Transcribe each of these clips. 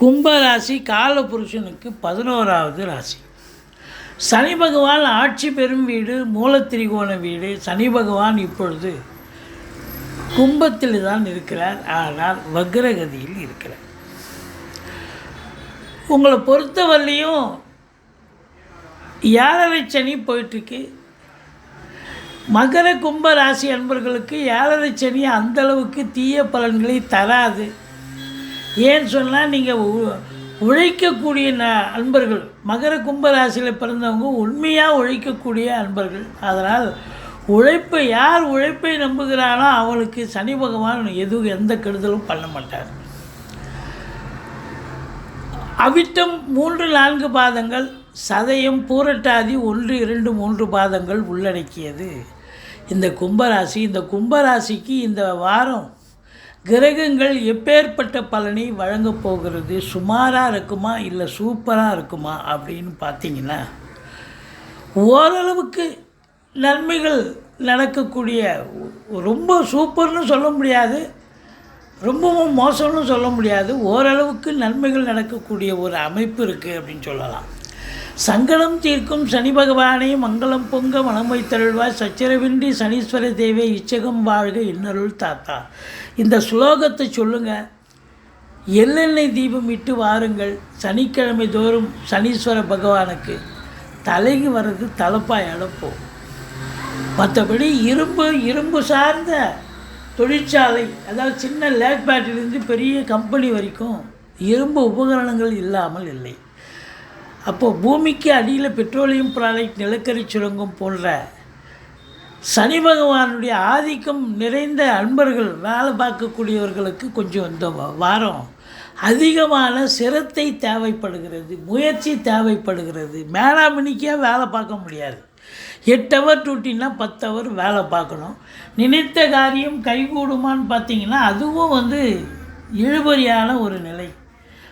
கும்பராசி காலபுருஷனுக்கு பதினோராவது ராசி. சனி பகவான் ஆட்சி பெறும் வீடு மூலத்திரிகோண வீடு. சனி பகவான் இப்பொழுது கும்பத்தில் தான் இருக்கிறார். ஆனால் வக்ரகதியில் இருக்கிறார். உங்களை பொறுத்தவரையிலையும் ஏழரை சனி போயிட்டுருக்கு? மகர கும்ப ராசி அன்பர்களுக்கு ஏழரை சனி அந்த அளவுக்கு தீய பலன்களை தராது. ஏன்னு சொன்னால் நீங்கள் உழைக்கக்கூடிய ந அன்பர்கள் மகர கும்பராசியில் பிறந்தவங்க உண்மையாக உழைக்கக்கூடிய அன்பர்கள். அதனால் உழைப்பை யார் உழைப்பை நம்புகிறானோ அவளுக்கு சனி பகவான் எதுவும் எந்த கெடுதலும் பண்ண மாட்டார். அவிட்டம் மூன்று நான்கு பாதங்கள் சதயம் பூரட்டாதி ஒன்று இரண்டு மூன்று பாதங்கள் உள்ளடக்கியது. இந்த கும்பராசி இந்த கும்பராசிக்கு இந்த வாரம் கிரகங்கள் எப்பேற்பட்ட பலனை வழங்கப் போகிறது? சுமாராக இருக்குமா? இல்லை சூப்பராக இருக்குமா? அப்படின்னு பார்த்தீங்கன்னா ஓரளவுக்கு நன்மைகள் நடக்கக்கூடிய ரொம்ப சூப்பர்னு சொல்ல முடியாது ரொம்பவும் மோசம்னு சொல்ல முடியாது ஓரளவுக்கு நன்மைகள் நடக்கக்கூடிய ஒரு அமைப்பு இருக்குது அப்படின்னு சொல்லலாம். சங்கடம் தீர்க்கும் சனி பகவானே மங்களம் பொங்க மனம் வைத்தருள்வாய் சச்சரவின்றி சனீஸ்வர தேவை இச்சகம் வாழ்க இன்னருள் தாத்தா. இந்த ஸ்லோகத்தை சொல்லுங்கள் எள்ளெண்ணெய் தீபம் இட்டு வாருங்கள். சனிக்கிழமை தோறும் சனீஸ்வர பகவானுக்கு தலைக்கு வர்றது தலைப்பாய் அழப்போம் மற்றபடி இரும்பு இரும்பு சார்ந்த தொழிற்சாலை அதாவது சின்ன லேக் பேட்டரியிலேருந்து பெரிய கம்பெனி வரைக்கும் இரும்பு உபகரணங்கள் இல்லாமல் இல்லை. அப்போது பூமிக்கு அடியில் பெட்ரோலியம் ப்ராடக்ட் நிலக்கரி சுரங்கம் போன்ற சனி பகவானுடைய ஆதிக்கம் நிறைந்த அன்பர்கள் வேலை பார்க்கக்கூடியவர்களுக்கு கொஞ்சம் இந்த வாரம் அதிகமான சிரத்தை தேவைப்படுகிறது முயற்சி தேவைப்படுகிறது. மேலாமணிக்கே வேலை பார்க்க முடியாது. எட்டு ஹவர் டூட்டின்னா பத்து ஹவர் வேலை பார்க்கணும். நினைத்த காரியம் கைகூடுமான்னு பார்த்தீங்கன்னா அதுவும் வந்து இழுபறியான ஒரு நிலை.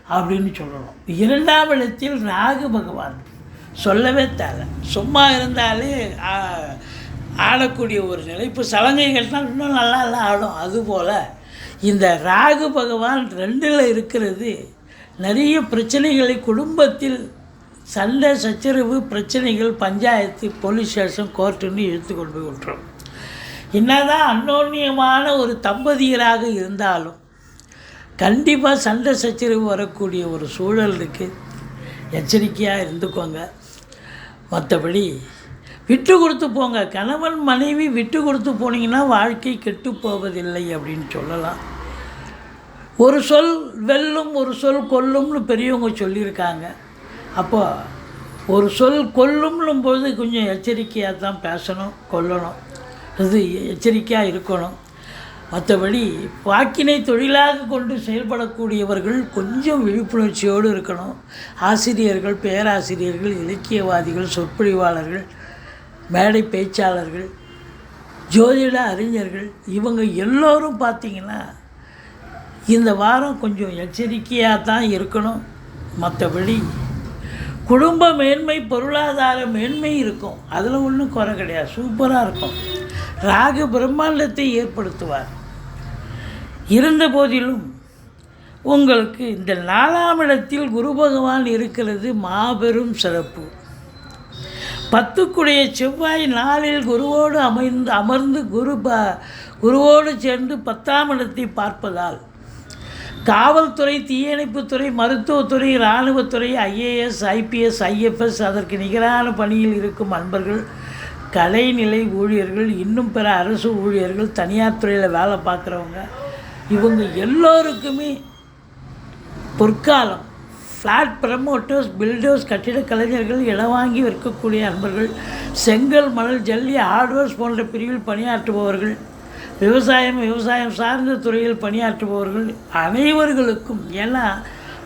அப்படின்னு சொல்லணும். இரண்டாம் இடத்தில் ராகு பகவான். சொல்லவே தேவை சும்மா இருந்தாலே ஆடக்கூடிய ஒரு நிலை. இப்போ சலங்கைகள்லாம் இன்னும் நல்லா நல்லா ஆடும். அதுபோல் இந்த ராகு பகவான் ரெண்டில் இருக்கிறது நிறைய பிரச்சனைகளை குடும்பத்தில் சண்டை சச்சரவு பிரச்சனைகள் பஞ்சாயத்து போலீஸ் ஸ்டேஷன் கோர்ட்டுன்னு இழுத்து கொண்டு போய் விட்டுரும். என்னதான் அன்னோன்யமான ஒரு தம்பதியராக இருந்தாலும் கண்டிப்பாக சண்டை சச்சரவு வரக்கூடிய ஒரு சூழல் இருக்குது எச்சரிக்கையாக இருந்துக்கோங்க. மற்றபடி விட்டு கொடுத்து போங்க. கணவன் மனைவி விட்டு கொடுத்து போனீங்கன்னா வாழ்க்கை கெட்டு போவதில்லை அப்படின்னு சொல்லலாம். ஒரு சொல் வெல்லும் ஒரு சொல் கொல்லும்னு பெரியவங்க சொல்லியிருக்காங்க. அப்போ ஒரு சொல் கொல்லும்னும் போது கொஞ்சம் எச்சரிக்கையாக தான் பேசணும் கொல்லணும். இது எச்சரிக்கையாக இருக்கணும். மற்றபடி வாக்கினை தொழிலாக கொண்டு செயல்படக்கூடியவர்கள் கொஞ்சம் விழிப்புணர்ச்சியோடு இருக்கணும். ஆசிரியர்கள் பேராசிரியர்கள் இலக்கியவாதிகள் சொற்பொழிவாளர்கள் மேடை பேச்சாளர்கள் ஜோதிட அறிஞர்கள் இவங்க எல்லோரும் பார்த்திங்கன்னா இந்த வாரம் கொஞ்சம் எச்சரிக்கையாக தான் இருக்கணும். மற்றபடி குடும்ப மேன்மை பொருளாதார மேன்மை இருக்கும். அதில் ஒன்றும் குறை கிடையாது. சூப்பராக இருக்கும். ராகு பிரம்மாண்டத்தை ஏற்படுத்துவார். இருந்த போதிலும் உங்களுக்கு இந்த நாலாம் இடத்தில் குரு பகவான் இருக்கிறது மாபெரும் சிறப்பு. பத்துக்குடைய செவ்வாய் நாளில் குருவோடு அமைந்து அமர்ந்து குரு ப குருவோடு சேர்ந்து பத்தாம் இடத்தை பார்ப்பதால் காவல்துறை தீயணைப்புத்துறை மருத்துவத்துறை இராணுவத்துறை ஐஏஎஸ் ஐபிஎஸ் ஐஎஃப்எஸ் அதற்கு நிகரான பணியில் இருக்கும் அன்பர்கள் கலைநிலை ஊழியர்கள் இன்னும் பிற அரசு ஊழியர்கள் தனியார் துறையில் வேலை பார்க்குறவங்க இவங்க எல்லோருக்குமே பொற்காலம். ஃப்ளாட் ப்ரமோட்டர்ஸ் பில்டர்ஸ் கட்டிடக் கலைஞர்கள் இடம் வாங்கி விற்கக்கூடிய நண்பர்கள் செங்கல் மணல் ஜல்லி ஹார்ட்வேர்ஸ் போன்ற பிரிவில் பணியாற்றுபவர்கள் விவசாயம் விவசாயம் சார்ந்த துறையில் பணியாற்றுபவர்கள் அனைவர்களுக்கும். ஏன்னா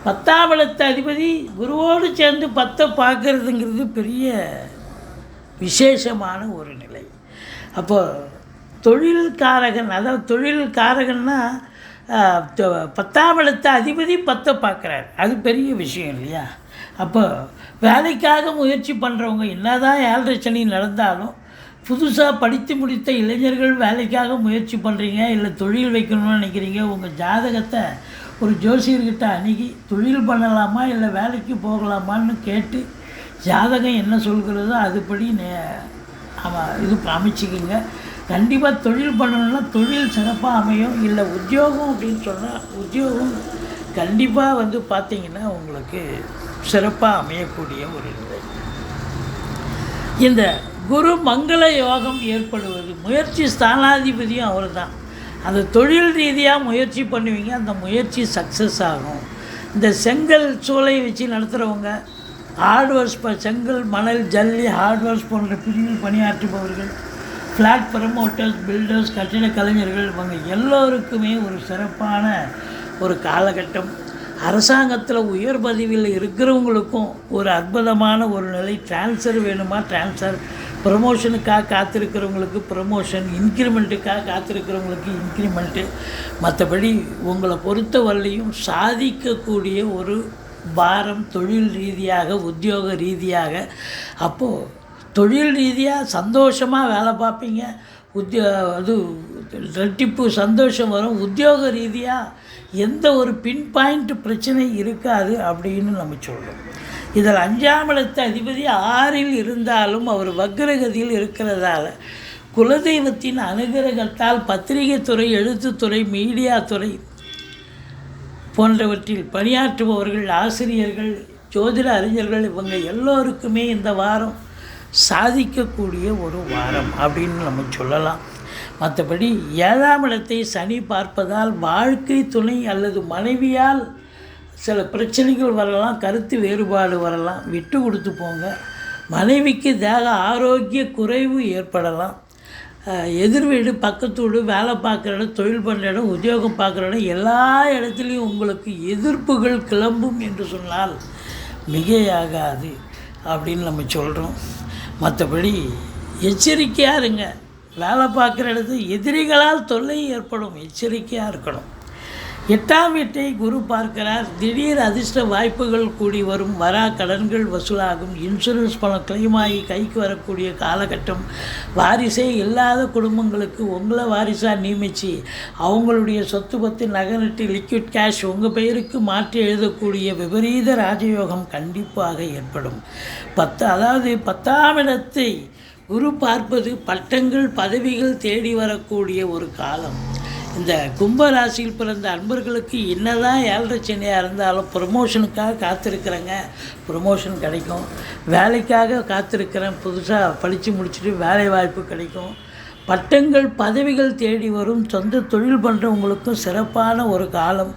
பத்தாம் இடத்து அதிபதி குருவோடு சேர்ந்து பத்தை பார்க்கறதுங்கிறது பெரிய விசேஷமான ஒரு நிலை. அப்போது தொழில்காரகன் அதாவது தொழில்காரகன்னா பத்தாம் இடத்த அதிபதி பத்தை பார்க்குறாரு. அது பெரிய விஷயம் இல்லையா? அப்போ வேலைக்காக முயற்சி பண்ணுறவங்க என்னதான் ஏழரை சனி நடந்தாலும் புதுசாக படித்து முடித்த இளைஞர்கள் வேலைக்காக முயற்சி பண்ணுறீங்க இல்லை தொழில் வைக்கணும்னு நினைக்கிறீங்க உங்கள் ஜாதகத்தை ஒரு ஜோசியர்கிட்ட அணுகி தொழில் பண்ணலாமா இல்லை வேலைக்கு போகலாமான்னு கேட்டு ஜாதகம் என்ன சொல்கிறதோ அதுபடி நே ஆமாம் இது அமைச்சிக்கிங்க. கண்டிப்பாக தொழில் பண்ணணும்னா தொழில் சிறப்பாக அமையும். இல்லை உத்தியோகம் அப்படின்னு சொன்னால் உத்தியோகம் கண்டிப்பாக வந்து பார்த்தீங்கன்னா உங்களுக்கு சிறப்பாக அமையக்கூடிய ஒரு நிலை. இந்த குரு மங்கள யோகம் ஏற்படுவது முயற்சி ஸ்தானாதிபதியும் அவர் தான் அந்த தொழில் ரீதியாக முயற்சி பண்ணுவீங்க அந்த முயற்சி சக்ஸஸ் ஆகும். இந்த செங்கல் சூளை வச்சு நடத்துகிறவங்க ஹார்ட்வேர்ஸ் செங்கல் மணல் ஜல்லி ஹார்ட்வேர்ஸ் போன்ற பிரிவில் பணியாற்றுபவர்கள் ஃப்ளாட் ப்ரமோட்டர்ஸ் பில்டர்ஸ் கட்டிட கலைஞர்கள் இவங்க எல்லோருக்குமே ஒரு சிறப்பான ஒரு காலகட்டம். அரசாங்கத்தில் உயர் பதவியில் இருக்கிறவங்களுக்கும் ஒரு அற்புதமான ஒரு நிலை ட்ரான்ஸ்ஃபர் வேணுமா? ட்ரான்ஸ்ஃபர் ப்ரமோஷனுக்காக காத்திருக்கிறவங்களுக்கு ப்ரமோஷன் இன்க்ரிமெண்ட்டுக்காக காத்திருக்கிறவங்களுக்கு இன்க்ரிமெண்ட்டு மற்றபடி உங்களை பொறுத்தவரையிலையும் சாதிக்கக்கூடிய ஒரு பாரம் தொழில் ரீதியாக உத்தியோக ரீதியாக. அப்போது தொழில் ரீதியாக சந்தோஷமாக வேலை பார்ப்பீங்க? உத்தியோ அது ரெட்டிப்பு சந்தோஷம் வரும். உத்தியோக ரீதியாக எந்த ஒரு பின் பாயிண்ட் பிரச்சனை இருக்காது அப்படின்னு நம்ம சொல்கிறோம் இதில் அஞ்சாம் இடத்து அதிபதி ஆறில் இருந்தாலும் அவர் வக்ரகதியில் இருக்கிறதால குலதெய்வத்தின் அனுகிரகத்தால் பத்திரிகை துறை எழுத்துத்துறை மீடியா துறை போன்றவற்றில் பணியாற்றுபவர்கள் ஆசிரியர்கள் ஜோதிட அறிஞர்கள் இவங்க எல்லோருக்குமே இந்த வாரம் சாதிக்கக்கூடிய ஒரு வாரம் அப்படின்னு நம்ம சொல்லலாம். மற்றபடி ஏழாம் இடத்தை சனி பார்ப்பதால் வாழ்க்கை துணை அல்லது மனைவியால் சில பிரச்சனைகள் வரலாம் கருத்து வேறுபாடு வரலாம் விட்டு கொடுத்து போங்க. மனைவிக்கு தேக ஆரோக்கிய குறைவு ஏற்படலாம். எதிர் வீடு பக்கத்து வீடு வேலை பார்க்குற இடம் தொழில் பண்ணுற இடம் உத்தியோகம் பார்க்குற இடம் எல்லா இடத்துலையும் உங்களுக்கு எதிர்ப்புகள் கிளம்பும் என்று சொன்னால் மிகையாகாது அப்படின்னு நம்ம சொல்கிறோம் மற்றபடி எச்சரிக்கையாக இருங்க. வேலை பார்க்குற இடத்து எதிரிகளால் தொல்லை ஏற்படும். எச்சரிக்கையாக இருக்கணும். எட்டாம் வீட்டை குரு பார்க்கிறார். திடீர் அதிர்ஷ்ட வாய்ப்புகள் கூடி வரும். வரா கடன்கள் வசூலாகும். இன்சூரன்ஸ் பணம் claim ஆகி கைக்கு வரக்கூடிய காலகட்டம் வாரிசே இல்லாத குடும்பங்களுக்கு உங்களை வாரிசாக நியமித்து அவங்களுடைய சொத்து பத்து நகை நட்டு லிக்விட் கேஷ் உங்கள் பெயருக்கு மாற்றி எழுதக்கூடிய விபரீத ராஜயோகம் கண்டிப்பாக ஏற்படும். பத்து அதாவது பத்தாம் இடத்தை குரு பார்ப்பது பட்டங்கள் பதவிகள் தேடி வரக்கூடிய ஒரு காலம். இந்த கும்ப ராசியில் பிறந்த அன்பர்களுக்கு என்னதான் ஏழரை சனியாக இருந்தாலும் ப்ரொமோஷனுக்காக காத்திருக்கிறேங்க. ப்ரொமோஷன் கிடைக்கும். வேலைக்காக காத்திருக்கிறேன். புதுசாக படித்து முடிச்சுட்டு வேலை வாய்ப்பு கிடைக்கும். பட்டங்கள் பதவிகள் தேடி வரும். சொந்த தொழில் பண்ணுறவங்களுக்கும் சிறப்பான ஒரு காலம்.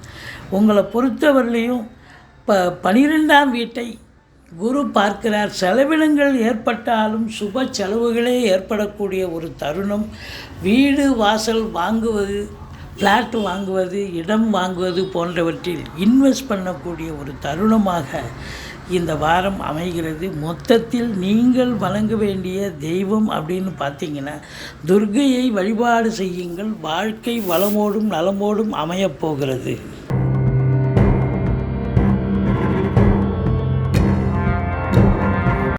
உங்களை பொறுத்தவரையிலையும் ப பனிரெண்டாம் வீட்டை குரு பார்க்கிறார். செலவினங்கள் ஏற்பட்டாலும் சுப செலவுகளே ஏற்படக்கூடிய ஒரு தருணம். வீடு வாசல் வாங்குவது ஃப்ளாட் வாங்குவது இடம் வாங்குவது போன்றவற்றில் இன்வெஸ்ட் பண்ணக்கூடிய ஒரு தருணமாக இந்த வாரம் அமைகிறது. மொத்தத்தில் நீங்கள் வழங்க வேண்டிய தெய்வம் அப்படின்னு பார்த்தீங்கன்னா துர்க்கையை வழிபாடு செய்யுங்கள். வாழ்க்கை வளமோடும் நலமோடும் அமையப் போகிறது.